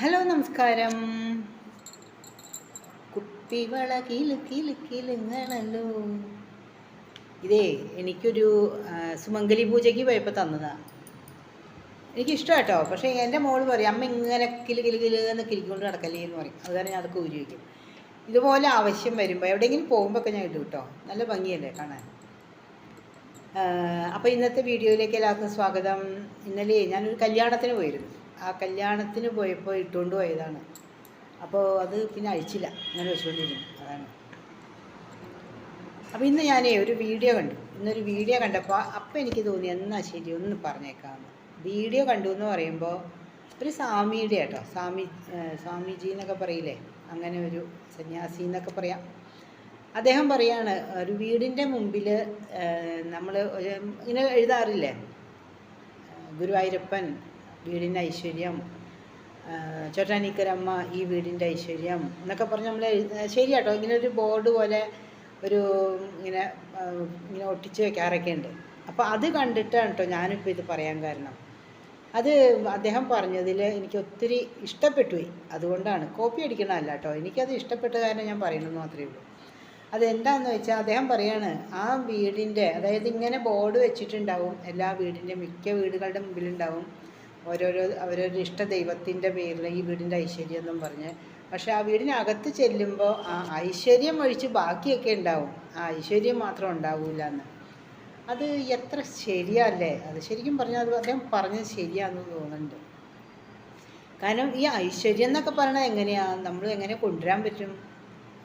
Hello നമസ്കാരം. കുപ്പിവള കിലു കിലു കിലുങ്ങണല്ലോ ഇതേ എനിക്കൊരു സുമംഗലി പൂജയ്ക്ക് പോയപ്പോൾ തന്നതാ. എനിക്കിഷ്ടം കേട്ടോ പക്ഷേ എന്റെ മോൾ പറയും അമ്മ ഇങ്ങനെ കിലു കിലു കിലു എന്ന് കിലിക്കൊണ്ട് നടക്കല്ലേ എന്ന് പറയും. അത് കാരണം ഞാൻ അതൊക്കെ വയ്ക്കും. ഇതുപോലെ ആവശ്യം വരുമ്പോൾ എവിടെയെങ്കിലും പോകുമ്പോൾ ഒക്കെ ഞാൻ ഇടും കേട്ടോ നല്ല ഭംഗിയല്ലേ കാണാൻ. അപ്പോൾ ഇന്നത്തെ വീഡിയോയിലേക്ക് എല്ലാവർക്കും സ്വാഗതം. ഇന്നലെ ഞാനൊരു കല്യാണത്തിന് പോയിരുന്നു. ആ കല്യാണത്തിന് പോയപ്പോൾ ഇട്ടുകൊണ്ട് പോയതാണ്. അപ്പോൾ അത് പിന്നെ അഴിച്ചില്ല. അങ്ങനെ വെച്ചുകൊണ്ടിരുന്നു അതാണ്. അപ്പോൾ ഇന്ന് ഞാൻ ഒരു വീഡിയോ കണ്ടു. ഇന്നൊരു വീഡിയോ കണ്ടപ്പോൾ അപ്പം എനിക്ക് തോന്നി എന്നാൽ ശരി ഒന്ന് പറഞ്ഞേക്കാമെന്ന് വീഡിയോ കണ്ടു എന്ന് പറയുമ്പോൾ ഒരു സ്വാമിയുടെ കേട്ടോ. സ്വാമി സ്വാമിജി എന്നൊക്കെ പറയില്ലേ? അങ്ങനെ ഒരു സന്യാസി എന്നൊക്കെ പറയാം. അദ്ദേഹം പറയാണ് ഒരു വീടിന്റെ മുമ്പിൽ നമ്മൾ ഇങ്ങനെ എഴുതാറില്ലേ? ഗുരുവായൂരപ്പൻ വീടിന്റെ ഐശ്വര്യം ചോറ്റാനിക്കരമ്മ ഈ വീടിന്റെ ഐശ്വര്യം എന്നൊക്കെ പറഞ്ഞ് നമ്മൾ ശരിയാട്ടോ. ഇങ്ങനെ ഒരു ബോർഡ് പോലെ ഒരു ഇങ്ങനെ ഇങ്ങനെ ഒട്ടിച്ച് വെക്കാറൊക്കെ ഉണ്ട്. അപ്പോൾ അത് കണ്ടിട്ടാണ് കേട്ടോ ഞാനിപ്പോൾ ഇത് പറയാൻ കാരണം. അത് അദ്ദേഹം പറഞ്ഞതിൽ എനിക്ക് ഒത്തിരി ഇഷ്ടപ്പെട്ടു പോയി അതുകൊണ്ടാണ്. കോപ്പി അടിക്കണമല്ല കേട്ടോ എനിക്കത് ഇഷ്ടപ്പെട്ട കാരണം ഞാൻ പറയുന്നത് മാത്രമേ ഉള്ളൂ. അതെന്താണെന്ന് വെച്ചാൽ അദ്ദേഹം പറയാണ് ആ വീടിന്റെ അതായത് ഇങ്ങനെ ബോർഡ് വെച്ചിട്ടുണ്ടാവും എല്ലാ വീടിന്റെ മിക്ക വീടുകളുടെ മുമ്പിലുണ്ടാവും. ഓരോരോ അവരൊരു ഇഷ്ട ദൈവത്തിന്റെ പേരിൽ ഈ വീടിന്റെ ഐശ്വര്യം എന്നും പറഞ്ഞ്. പക്ഷെ ആ വീടിനകത്ത് ചെല്ലുമ്പോൾ ആ ഐശ്വര്യം ഒഴിച്ച് ബാക്കിയൊക്കെ ഉണ്ടാവും. ആ ഐശ്വര്യം മാത്രം ഉണ്ടാവില്ല എന്ന്. അത് എത്ര ശരിയല്ലേ? അത് ശരിക്കും പറഞ്ഞാൽ അത് അദ്ദേഹം പറഞ്ഞത് ശരിയാണെന്ന് തോന്നുന്നുണ്ട്. കാരണം ഈ ഐശ്വര്യം എന്നൊക്കെ പറയണത് എങ്ങനെയാണ് നമ്മൾ എങ്ങനെ കൊണ്ടുവരാൻ പറ്റും?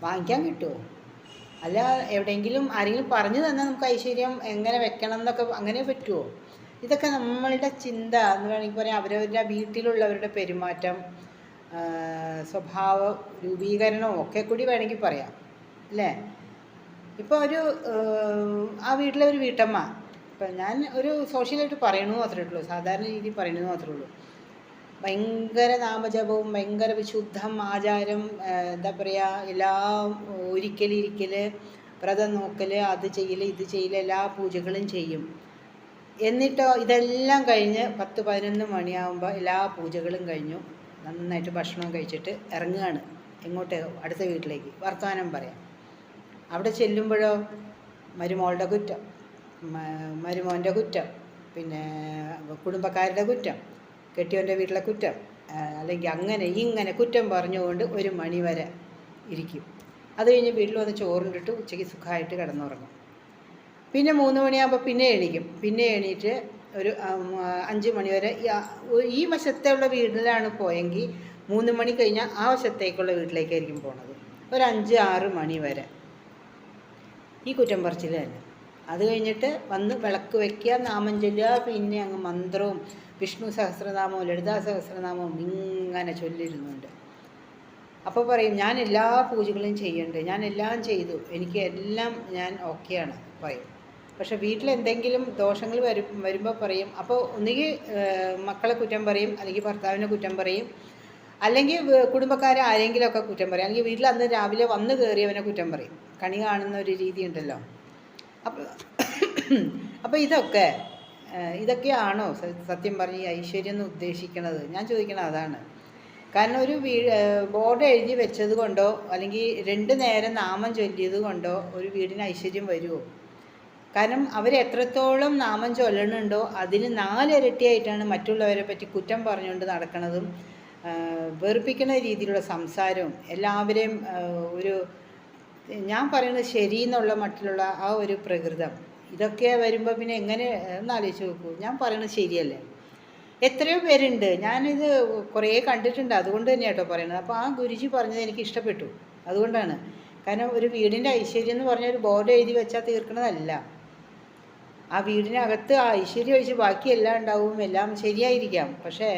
വാങ്ങിക്കാൻ കിട്ടുമോ അല്ല എവിടെയെങ്കിലും ആരെങ്കിലും പറഞ്ഞു തന്നാൽ നമുക്ക് ഐശ്വര്യം എങ്ങനെ വെക്കണം എന്നൊക്കെ അങ്ങനെ പറ്റുമോ ഇതൊക്കെ നമ്മളുടെ ചിന്ത എന്ന് വേണമെങ്കിൽ പറയാം. അവരവരുടെ വീട്ടിലുള്ളവരുടെ പെരുമാറ്റം സ്വഭാവ രൂപീകരണവും ഒക്കെ കൂടി വേണമെങ്കിൽ പറയാം. അല്ലേ? ഇപ്പോൾ ഒരു ആ വീട്ടിലെ ഒരു വീട്ടമ്മ ഇപ്പം ഞാൻ ഒരു സോഷ്യലായിട്ട് പറയണു മാത്രമേ ഉള്ളൂ. സാധാരണ രീതിയിൽ പറയണു മാത്രമേ ഉള്ളൂ. ഭയങ്കര നാമജപവും ഭയങ്കര വിശുദ്ധം ആചാരം എന്താ പറയുക എല്ലാ ഒരിക്കലിരിക്കൽ വ്രതം നോക്കൽ അത് ചെയ്യൽ ഇത് ചെയ്യൽ എല്ലാ പൂജകളും ചെയ്യും. എന്നിട്ടോ ഇതെല്ലാം കഴിഞ്ഞ് പത്ത് പതിനൊന്ന് മണിയാകുമ്പോൾ എല്ലാ പൂജകളും കഴിഞ്ഞു. നന്നായിട്ട് ഭക്ഷണം കഴിച്ചിട്ട് ഇറങ്ങുകയാണ് എങ്ങോട്ട്? അടുത്ത വീട്ടിലേക്ക്. വർത്തമാനം പറയാം. അവിടെ ചെല്ലുമ്പോഴോ? മരുമോളുടെ കുറ്റം. മരുമോന്റെ കുറ്റം. പിന്നെ കുടുംബക്കാരുടെ കുറ്റം. കെട്ടിയവന്റെ വീട്ടിലെ കുറ്റം. അല്ലെങ്കിൽ അങ്ങനെ ഇങ്ങനെ കുറ്റം പറഞ്ഞുകൊണ്ട് ഒരു മണി വരെ ഇരിക്കും. അത് കഴിഞ്ഞ് വീട്ടിൽ വന്ന് ചോറുണ്ടിട്ട് ഉച്ചയ്ക്ക് സുഖമായിട്ട് കിടന്നുറങ്ങും. പിന്നെ മൂന്ന് മണിയാകുമ്പോൾ പിന്നെ എണീക്കും. പിന്നെ എണീറ്റ് ഒരു അഞ്ച് മണി വരെ ഈ വശത്തുള്ള വീട്ടിലാണ് പോയെങ്കിൽ മൂന്ന് മണി കഴിഞ്ഞാൽ ആ വശത്തേക്കുള്ള വീട്ടിലേക്കായിരിക്കും പോണത്. ഒരു അഞ്ച് ആറ് മണി വരെ. ഈ കുറ്റം പറച്ചിലല്ല? അത് കഴിഞ്ഞിട്ട് വന്ന് വിളക്ക് വയ്ക്കുക നാമം ചൊല്ലുക പിന്നെ അങ്ങ് മന്ത്രവും വിഷ്ണു സഹസ്രനാമവും ലളിതാ സഹസ്രനാമവും ഇങ്ങനെ ചൊല്ലിരുന്നുണ്ട്. അപ്പോൾ പറയും ഞാൻ എല്ലാ പൂജകളും ചെയ്യുന്നുണ്ട് ഞാൻ എല്ലാം ചെയ്തു. എനിക്ക് എല്ലാം ഞാൻ ഓക്കെയാണ്. പറയും. പക്ഷെ വീട്ടിൽ എന്തെങ്കിലും ദോഷങ്ങൾ വരും വരുമ്പോൾ പറയും. അപ്പോൾ ഒന്നുകിൽ മക്കളെ കുറ്റം പറയും അല്ലെങ്കിൽ ഭർത്താവിനെ കുറ്റം പറയും അല്ലെങ്കിൽ കുടുംബക്കാരെ ആരെങ്കിലുമൊക്കെ കുറ്റം പറയും. അല്ലെങ്കിൽ വീട്ടിൽ അന്ന് രാവിലെ വന്ന് കയറിയവനെ കുറ്റം പറയും. കണി കാണുന്ന ഒരു രീതി ഉണ്ടല്ലോ. അപ്പോൾ അപ്പോൾ ഇതൊക്കെ ഇതൊക്കെയാണോ സത്യം പറഞ്ഞ് ഐശ്വര്യം എന്ന് ഉദ്ദേശിക്കുന്നത് ഞാൻ ചോദിക്കണത് അതാണ്. കാരണം ഒരു വീ ബോർഡ് എഴുതി വെച്ചത് കൊണ്ടോ അല്ലെങ്കിൽ രണ്ട് നേരം നാമം ചൊല്ലിയത് കൊണ്ടോ ഒരു വീടിന് ഐശ്വര്യം വരുമോ കാരണം അവരെത്രത്തോളം നാമം ചൊല്ലണുണ്ടോ അതിന് നാലിരട്ടിയായിട്ടാണ് മറ്റുള്ളവരെ പറ്റി കുറ്റം പറഞ്ഞുകൊണ്ട് നടക്കുന്നതും വെറുപ്പിക്കുന്ന രീതിയിലുള്ള സംസാരവും എല്ലാവരെയും ഒരു ഞാൻ പറയുന്നത് ശരി എന്നുള്ള മട്ടിലുള്ള ആ ഒരു പ്രകൃതം. ഇതൊക്കെ വരുമ്പോൾ പിന്നെ എങ്ങനെ ഒന്ന് ആലോചിച്ച് നോക്കൂ. ഞാൻ പറയുന്നത് ശരിയല്ലേ? എത്രയോ പേരുണ്ട്. ഞാനിത് കുറേ കണ്ടിട്ടുണ്ട്. അതുകൊണ്ട് തന്നെ കേട്ടോ പറയുന്നത് അപ്പോൾ ആ ഗുരുജി പറഞ്ഞത് എനിക്ക് ഇഷ്ടപ്പെട്ടു. അതുകൊണ്ടാണ്. കാരണം ഒരു വീടിന്റെ ഐശ്വര്യം എന്ന് പറഞ്ഞ ഒരു ബോർഡ് എഴുതി വെച്ചാൽ തീർക്കണതല്ല. ആ വീടിനകത്ത് ഐശ്വര്യം ഒഴിച്ച് ബാക്കിയെല്ലാം ഉണ്ടാവും എല്ലാം ശരിയായിരിക്കാം. പക്ഷേ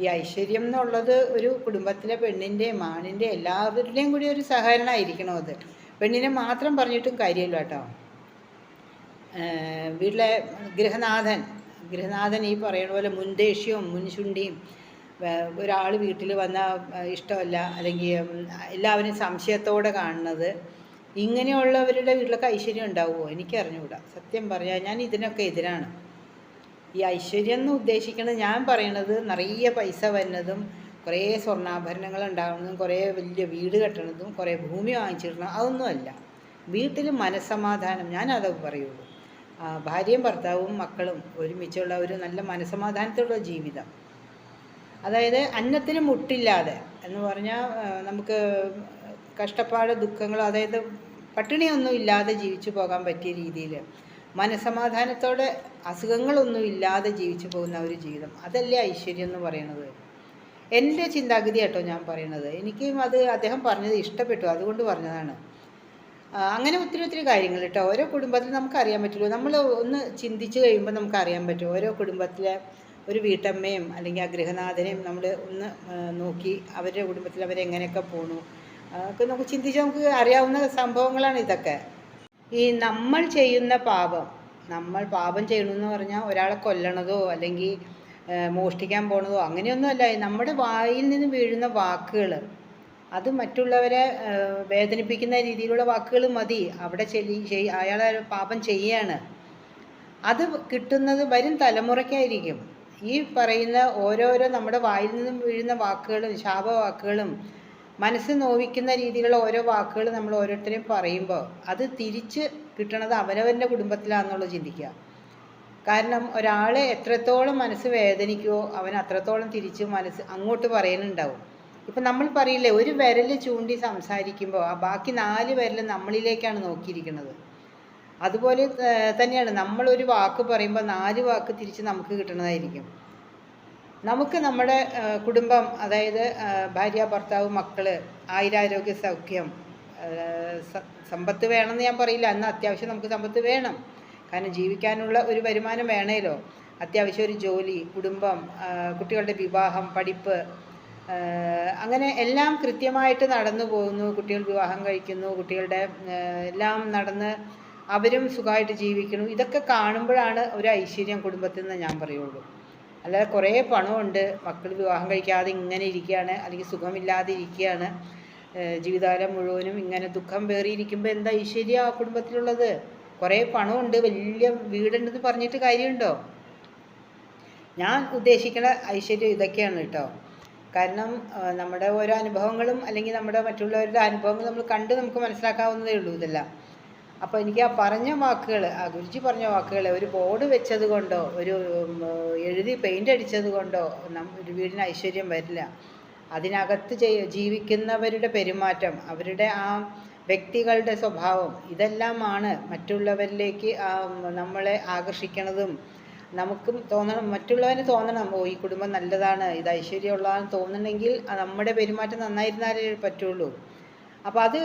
ഈ ഐശ്വര്യം എന്നുള്ളത് ഒരു കുടുംബത്തിലെ പെണ്ണിന്റെയും ആണിന്റെ എല്ലാവരുടെയും കൂടി ഒരു സഹകരണമായിരിക്കണം അത്. പെണ്ണിനെ മാത്രം പറഞ്ഞിട്ടും കാര്യമില്ല കേട്ടോ. വീട്ടിലെ ഗൃഹനാഥൻ ഗൃഹനാഥൻ ഈ പറയുന്ന പോലെ മുൻദേഷ്യവും മുൻശുണ്ടിയും ഒരാൾ വീട്ടിൽ വന്ന ഇഷ്ടമല്ല അല്ലെങ്കിൽ എല്ലാവരും സംശയത്തോടെ കാണുന്നത് ഇങ്ങനെയുള്ളവരുടെ വീട്ടിലൊക്കെ ഐശ്വര്യം ഉണ്ടാവുമോ? എനിക്കറിഞ്ഞുകൂടാ. സത്യം പറയാം ഞാൻ ഇതിനൊക്കെ എതിരാണ്. ഈ ഐശ്വര്യം എന്ന് ഉദ്ദേശിക്കുന്നത് ഞാൻ പറയണത് നിറയെ പൈസ വരുന്നതും കുറേ സ്വർണാഭരണങ്ങൾ ഉണ്ടാകുന്നതും കുറേ വലിയ വീട് കെട്ടണതും കുറേ ഭൂമി വാങ്ങിച്ചിടണം അതൊന്നുമല്ല വീട്ടിൽ മനസ്സമാധാനം. ഞാൻ അത് പറയുള്ളൂ. ഭാര്യയും ഭർത്താവും മക്കളും ഒരുമിച്ചുള്ള ഒരു നല്ല മനസ്സമാധാനത്തോടുള്ള ജീവിതം. അതായത് അന്നത്തിന് മുട്ടില്ലാതെ എന്ന് പറഞ്ഞാൽ നമുക്ക് കഷ്ടപ്പാട് ദുഃഖങ്ങൾ അതായത് പട്ടിണിയൊന്നും ഇല്ലാതെ ജീവിച്ചു പോകാൻ പറ്റിയ രീതിയിൽ മനസമാധാനത്തോടെ അസുഖങ്ങളൊന്നും ഇല്ലാതെ ജീവിച്ചു പോകുന്ന ഒരു ജീവിതം. അതല്ലേ ഐശ്വര്യം എന്ന് പറയുന്നത്? എന്റെ ചിന്താഗതി കേട്ടോ ഞാൻ പറയുന്നത്. എനിക്കും അത് അദ്ദേഹം പറഞ്ഞത് ഇഷ്ടപ്പെട്ടു. അതുകൊണ്ട് പറഞ്ഞതാണ്. അങ്ങനെ ഒത്തിരി ഒത്തിരി കാര്യങ്ങൾ കേട്ടോ. ഓരോ കുടുംബത്തിൽ നമുക്ക് അറിയാൻ പറ്റുള്ളൂ. നമ്മൾ ഒന്ന് ചിന്തിച്ച് കഴിയുമ്പോൾ നമുക്ക് അറിയാൻ പറ്റും. ഓരോ കുടുംബത്തിലെ ഒരു വീട്ടമ്മയും അല്ലെങ്കിൽ ആ ഗൃഹനാഥനെയും നമ്മൾ ഒന്ന് നോക്കി അവരുടെ കുടുംബത്തിൽ അവരെങ്ങനെയൊക്കെ പോണു. അതൊക്കെ നമുക്ക് ചിന്തിച്ച് നമുക്ക് അറിയാവുന്ന സംഭവങ്ങളാണ് ഇതൊക്കെ. ഈ നമ്മൾ ചെയ്യുന്ന പാപം നമ്മൾ പാപം ചെയ്യണമെന്ന് പറഞ്ഞാൽ ഒരാളെ കൊല്ലണതോ അല്ലെങ്കിൽ മോഷ്ടിക്കാൻ പോണതോ അങ്ങനെയൊന്നുമല്ല. നമ്മുടെ വായിൽ നിന്ന് വീഴുന്ന വാക്കുകൾ അത് മറ്റുള്ളവരെ വേദനിപ്പിക്കുന്ന രീതിയിലുള്ള വാക്കുകൾ മതി. അവിടെ ചെല്ലി അയാളെ പാപം ചെയ്യാണ്. അത് കിട്ടുന്നത് വരും തലമുറയ്ക്കായിരിക്കും. ഈ പറയുന്ന ഓരോരോ നമ്മുടെ വായിൽ നിന്നും വീഴുന്ന വാക്കുകളും ശാപവാക്കുകളും മനസ്സ് നോവിക്കുന്ന രീതിയിലുള്ള ഓരോ വാക്കുകൾ നമ്മൾ ഓരോരുത്തരെയും പറയുമ്പോൾ അത് തിരിച്ച് കിട്ടണത് അവരവരുടെ കുടുംബത്തിലാണെന്നുള്ളത് ചിന്തിക്കുക. കാരണം ഒരാളെ എത്രത്തോളം മനസ്സ് വേദനിക്കുമോ അവൻ അത്രത്തോളം തിരിച്ച് മനസ്സ് അങ്ങോട്ട് പറയുന്നുണ്ടാവും. ഇപ്പം നമ്മൾ പറയില്ലേ ഒരു വിരൽ ചൂണ്ടി സംസാരിക്കുമ്പോൾ ആ ബാക്കി നാല് വിരൽ നമ്മളിലേക്കാണ് നോക്കിയിരിക്കുന്നത്. അതുപോലെ തന്നെയാണ് നമ്മളൊരു വാക്ക് പറയുമ്പോൾ നാല് വാക്ക് തിരിച്ച് നമുക്ക് കിട്ടുന്നതായിരിക്കും നമുക്ക് നമ്മുടെ കുടുംബം അതായത് ഭാര്യ ഭർത്താവ് മക്കൾ ആയിരാരോഗ്യ സൗഖ്യം സമ്പത്ത് വേണമെന്ന് ഞാൻ പറയില്ല. എന്നാൽ അത്യാവശ്യം നമുക്ക് സമ്പത്ത് വേണം. കാരണം ജീവിക്കാനുള്ള ഒരു വരുമാനം വേണേലോ? അത്യാവശ്യം ഒരു ജോലി കുടുംബം കുട്ടികളുടെ വിവാഹം പഠിപ്പ് അങ്ങനെ എല്ലാം കൃത്യമായിട്ട് നടന്നു പോകുന്നു. കുട്ടികൾ വിവാഹം കഴിക്കുന്നു. കുട്ടികളുടെ എല്ലാം നടന്ന് അവരും സുഖമായിട്ട് ജീവിക്കുന്നു. ഇതൊക്കെ കാണുമ്പോഴാണ് ഒരു ഐശ്വര്യം കുടുംബത്തിൽ നിന്ന് ഞാൻ പറയുള്ളൂ. അല്ലാതെ കുറേ പണമുണ്ട്. മക്കൾ വിവാഹം കഴിക്കാതെ ഇങ്ങനെ ഇരിക്കുകയാണ്. അല്ലെങ്കിൽ സുഖമില്ലാതെ ഇരിക്കുകയാണ്. ജീവിതകാലം മുഴുവനും ഇങ്ങനെ ദുഃഖം പേറിയിരിക്കുമ്പോൾ എന്താ ഐശ്വര്യം ആ കുടുംബത്തിലുള്ളത്? കുറേ പണമുണ്ട്. വലിയ വീടുണ്ടെന്ന് പറഞ്ഞിട്ട് കാര്യമുണ്ടോ? ഞാൻ ഉദ്ദേശിക്കുന്ന ഐശ്വര്യം ഇതൊക്കെയാണ് കേട്ടോ. കാരണം നമ്മുടെ ഓരോ അനുഭവങ്ങളും അല്ലെങ്കിൽ നമ്മുടെ മറ്റുള്ളവരുടെ അനുഭവങ്ങൾ നമ്മൾ കണ്ട് നമുക്ക് മനസ്സിലാക്കാവുന്നതേ ഉള്ളൂ ഇതെല്ലാം. അപ്പോൾ എനിക്ക് ആ പറഞ്ഞ വാക്കുകൾ ആ ഗുരുജി പറഞ്ഞ വാക്കുകൾ ഒരു ബോർഡ് വെച്ചത് കൊണ്ടോ ഒരു എഴുതി പെയിന്റ് അടിച്ചത് കൊണ്ടോ ഒരു വീടിന് ഐശ്വര്യം വരില്ല. അതിനകത്ത് ജീവിക്കുന്നവരുടെ പെരുമാറ്റം അവരുടെ ആ വ്യക്തികളുടെ സ്വഭാവം ഇതെല്ലാമാണ് മറ്റുള്ളവരിലേക്ക് നമ്മളെ ആകർഷിക്കണതും. നമുക്കും തോന്നണം മറ്റുള്ളവന് തോന്നണം ഓ ഈ കുടുംബം നല്ലതാണ് ഇത് ഐശ്വര്യമുള്ളതാണ് തോന്നണമെങ്കിൽ നമ്മുടെ പെരുമാറ്റം നന്നായിരുന്നാലേ പറ്റുള്ളൂ. അപ്പോൾ അത്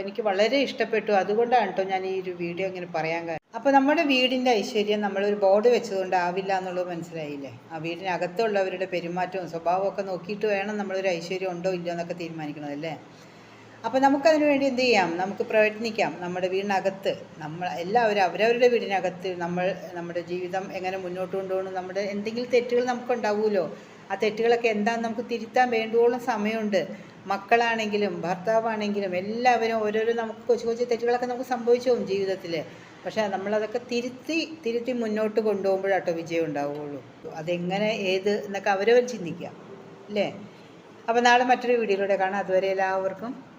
എനിക്ക് വളരെ ഇഷ്ടപ്പെട്ടു. അതുകൊണ്ടാണ് കേട്ടോ ഞാൻ ഈ ഒരു വീഡിയോ ഇങ്ങനെ പറയാൻ കാരണം അപ്പോൾ നമ്മുടെ വീടിന്റെ ഐശ്വര്യം നമ്മളൊരു ബോർഡ് വെച്ചതുകൊണ്ട് ആവില്ല എന്നുള്ളത് മനസ്സിലായില്ലേ? ആ വീടിനകത്തുള്ളവരുടെ പെരുമാറ്റവും സ്വഭാവവും ഒക്കെ നോക്കിയിട്ട് വേണം നമ്മളൊരു ഐശ്വര്യം ഉണ്ടോ ഇല്ലയോ എന്നൊക്കെ തീരുമാനിക്കണതല്ലേ അപ്പോൾ നമുക്കതിന് വേണ്ടി എന്ത് ചെയ്യാം? നമുക്ക് പ്രയത്നിക്കാം. നമ്മുടെ വീടിനകത്ത് നമ്മൾ എല്ലാവരും അവരവരുടെ വീടിനകത്ത് നമ്മൾ നമ്മുടെ ജീവിതം എങ്ങനെ മുന്നോട്ട് കൊണ്ടുപോകണം നമ്മുടെ എന്തെങ്കിലും തെറ്റുകൾ നമുക്കുണ്ടാവുമല്ലോ. ആ തെറ്റുകളൊക്കെ എന്താണെന്ന് നമുക്ക് തിരുത്താൻ വേണ്ടുവോളം സമയമുണ്ട്. മക്കളാണെങ്കിലും ഭർത്താവാണെങ്കിലും എല്ലാവരും ഓരോരോ നമുക്ക് കൊച്ചു കൊച്ചു തെറ്റുകളൊക്കെ നമുക്ക് സംഭവിച്ചു പോകും ജീവിതത്തിൽ പക്ഷേ നമ്മളതൊക്കെ തിരുത്തി തിരുത്തി മുന്നോട്ട് കൊണ്ടുപോകുമ്പോഴാട്ടോ വിജയം ഉണ്ടാവുകയുള്ളൂ. അതെങ്ങനെ ഏത് എന്നൊക്കെ അവരവർ ചിന്തിക്കുക. അല്ലേ? അപ്പോൾ നാളെ മറ്റൊരു വീഡിയോയിലൂടെ കാണാം. അതുവരെ എല്ലാവർക്കും